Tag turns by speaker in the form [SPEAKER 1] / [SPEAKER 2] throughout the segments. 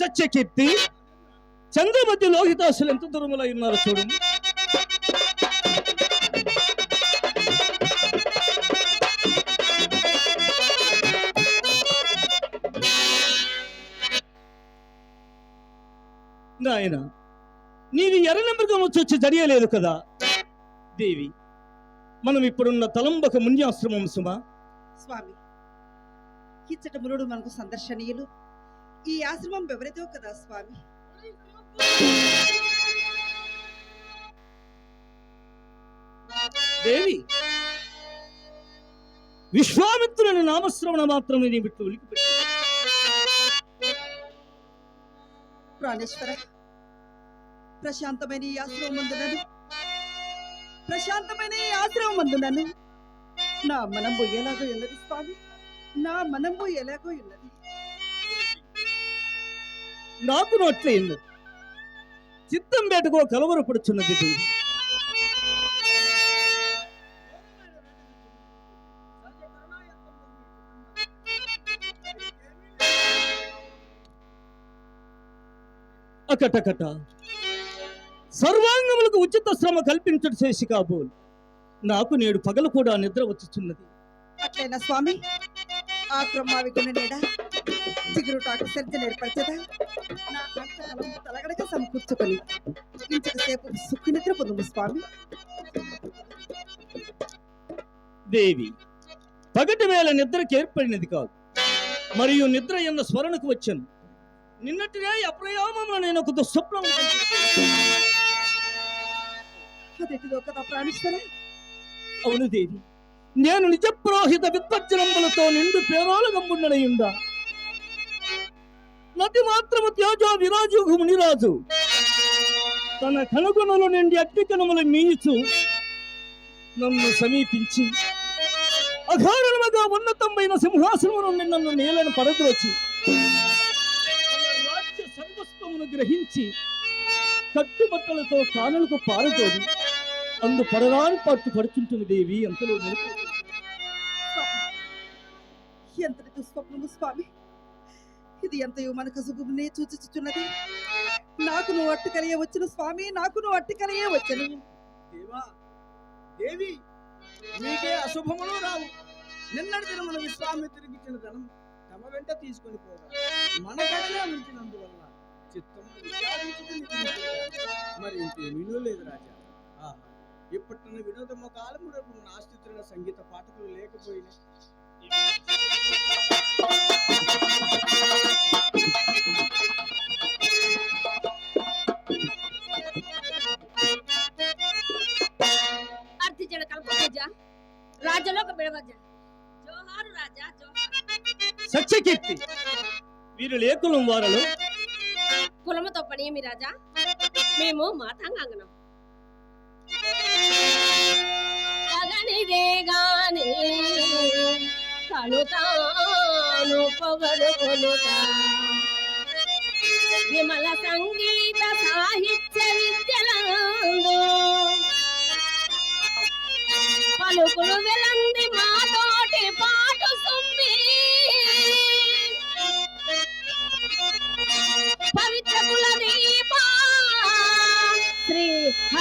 [SPEAKER 1] సత్యకీర్తి చంద్రమతి లోహితాసులు ఎంత దూరంలో ఉన్నారు చూడు. నాయన నీది ఎర్ర మృగం వచ్చి వచ్చి జరిగలేదు కదా? దేవి మనం ఇప్పుడున్న తలంబక మున్యాశ్రమం సుమా.
[SPEAKER 2] స్వామి ఇచ్చట మునుడు మనకు సందర్శనీయులు. ఈ ఆశ్రమం ఎవరిదో కదా స్వామి?
[SPEAKER 1] దేవి విశ్వామిత్రుని నామశ్రవణ మాత్రమే నీ విట్టు ఉలికిపెట్టి
[SPEAKER 2] ప్రాణేశ్వర ప్రశాంతమైన ఈ ఆశ్రమం మందునను ప్రశాంతమైన ఈ ఆశ్రమం మందునను నా మనము ఎలాగో ఉన్నది స్వామి? నా మనము ఎలాగో ఉన్నది.
[SPEAKER 1] నాకు నోట్లేదు చిత్తం బేటకో కలవరపడుచున్నది దేవి అకటకట సర్వాంగములకు ఉచిత శ్రమ కల్పించడు చేసి కాబోలు. నాకు నేడు పగలు కూడా నిద్ర వచ్చుచున్నది.
[SPEAKER 2] అట్లైనా స్వామి ఆ క్రమావి కొన్ని నేడ చిగురుటాకు సర్జన ఏర్పరచదా? నా తలగడక సమకూర్చుకొని ఇంతసేపు పొందుము స్వామి.
[SPEAKER 1] దేవి పగటి వేళ నిద్రకి ఏర్పడినది కాదు. మరియు నిద్ర ఎన్న స్మరణకు వచ్చాను. నిన్నటినే అప్రయామంలో నేను ఒక దుస్వప్నం
[SPEAKER 2] అదెటిదో కదా ప్రాణేశ్వర?
[SPEAKER 1] అవును దేవి నేను నిజ పురోహిత విత్పజ్జనంబులతో నిండు పేరోల గమ్ముండనయుండా మతి మాత్రము తేజో విరాజు మునిరాజు. తన కనుగొనలు నిండి అగ్నికణములు మీయుచు నన్ను సమీపించి అఘారణముగా ఉన్నతమైన సింహాసనము నుండి నన్ను నేలను పడద్రోచి రాజ్య సర్వస్వమును గ్రహించి కట్టుబట్టలతో కానులకు పారతోడి అందు పడరాని పట్టు పడుచుంటుంది దేవి అంతలో ఎంత
[SPEAKER 2] ఎంతటి దుస్వప్నము స్వామి? ఇది ఎంతయో మనకు కసుబునే సూచించుచున్నది నాకు నువ్వు అట్టు కలిగే వచ్చును స్వామి నాకు నువ్వు అట్టు కలిగే వచ్చను.
[SPEAKER 3] దేవా దేవి నీకే అశుభములు రావు. నిన్నటి దినమున విశ్వామిత్రుడికి ఇచ్చిన ధనం తమ వెంట తీసుకొని పోగా. మన కడలే ఉంచినందువల్ల చిత్తం మరి ఇంకేమీనూ లేదు రాజా. ఆహా ఇప్పటిన కాలం కాలముడకు నాస్తిత్రుల సంగీత పాఠకులు లేకపోయినా.
[SPEAKER 4] కీర్తి
[SPEAKER 1] సత్యకీర్తి వీరు లేకులం వారలు
[SPEAKER 4] కులముతో పనియమి రాజా మేము మాతాంగాంగనం. గగనిదే గాని తను తాను పొగడుకొనుట విమల సంగీత సాహిత్య విద్యలందు పలుకులు వెలంది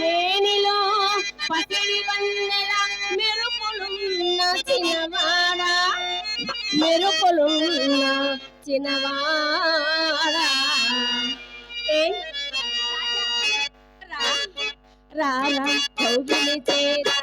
[SPEAKER 1] దేవి
[SPEAKER 4] కొదమ పసిడి వందల మెరుపులున్న చిన్నవాడ. మెరుపులున్న చిన్నవాడా. ఏ? కౌగిలి చేరా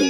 [SPEAKER 4] ఈ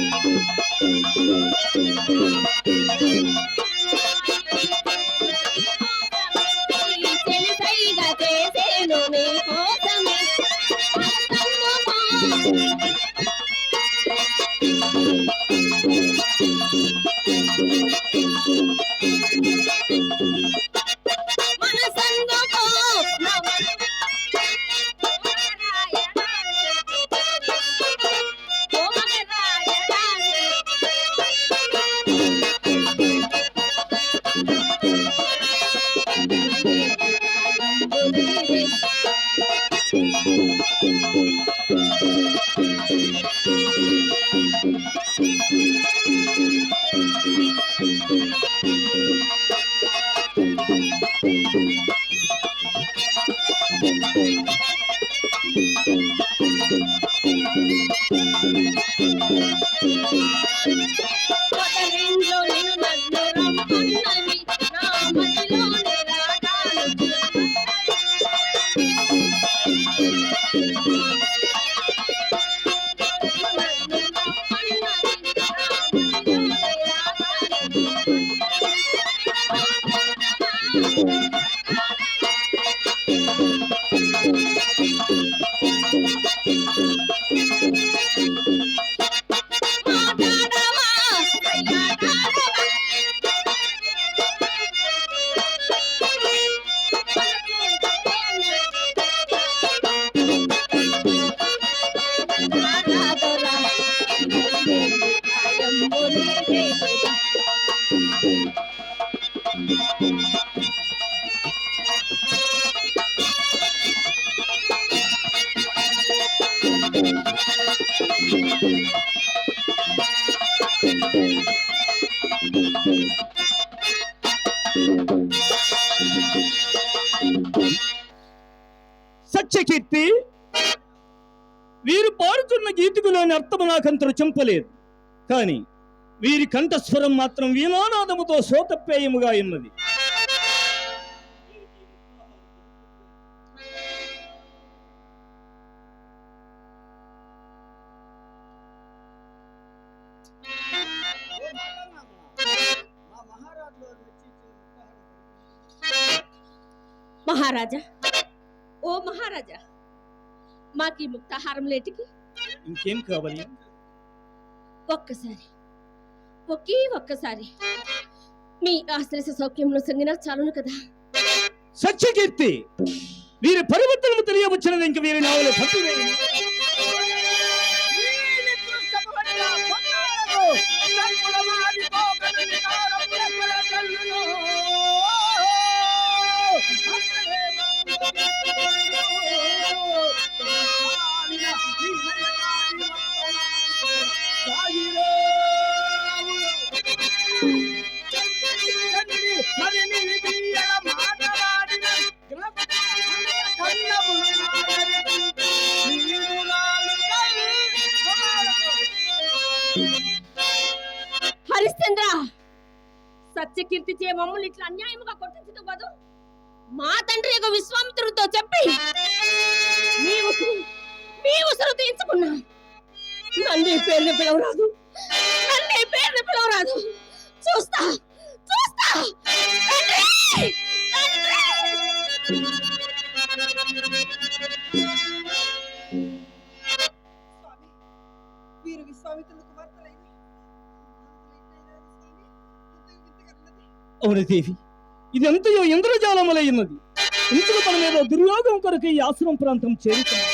[SPEAKER 4] What
[SPEAKER 1] సత్యకీర్తి వీరు పాడుతున్న గీతికులోని అర్థము నాకంతరు చెంపలేదు. కాని వీరి కంఠస్వరం మాత్రం వీణానాదముతో శోతపేయముగా ఉన్నది.
[SPEAKER 3] మహారాజా
[SPEAKER 4] ఓ మహారాజా మాకి ముక్తాహారం లేటికి?
[SPEAKER 1] ఇంకేం కావాలి?
[SPEAKER 4] ఒక్కసారి. ఒకే ఒక్కసారి. మీ ఆశ్రయ సౌఖ్యంలో సంగినా చాలును కదా.
[SPEAKER 1] సత్యకీర్తి వీరి పరివర్తనము తెలియవచ్చినది ఇంక వీరి నావలు
[SPEAKER 3] వీరి దృష్టపడిన
[SPEAKER 4] హత్య కీర్తి చే మమ్మల్ని ఇట్లా అన్యాయముగా కొట్టించదు కాదు మా తండ్రి యొక్క విశ్వామిత్రుడితో చెప్పి మీ ఉసురు మీ ఉసురు తీయించుకున్నా నన్ను ఈ పేరుని పిలవరాదు. నన్ను ఈ పేరుని పిలవరాదు. చూస్తా చూస్తా. తండ్రి! తండ్రి!
[SPEAKER 2] స్వామి వీరు విశ్వామిత్రుల కుమార్తెలైన స్వామి ఎంతో వింతగా ఉన్నది.
[SPEAKER 1] అవును దేవి ఇదంతయో ఇంద్రజాలములైనది ఇందులో మన మీద దుర్యోగం కొరకు ఈ ఆశ్రమం ప్రాంతం చేరుతుంది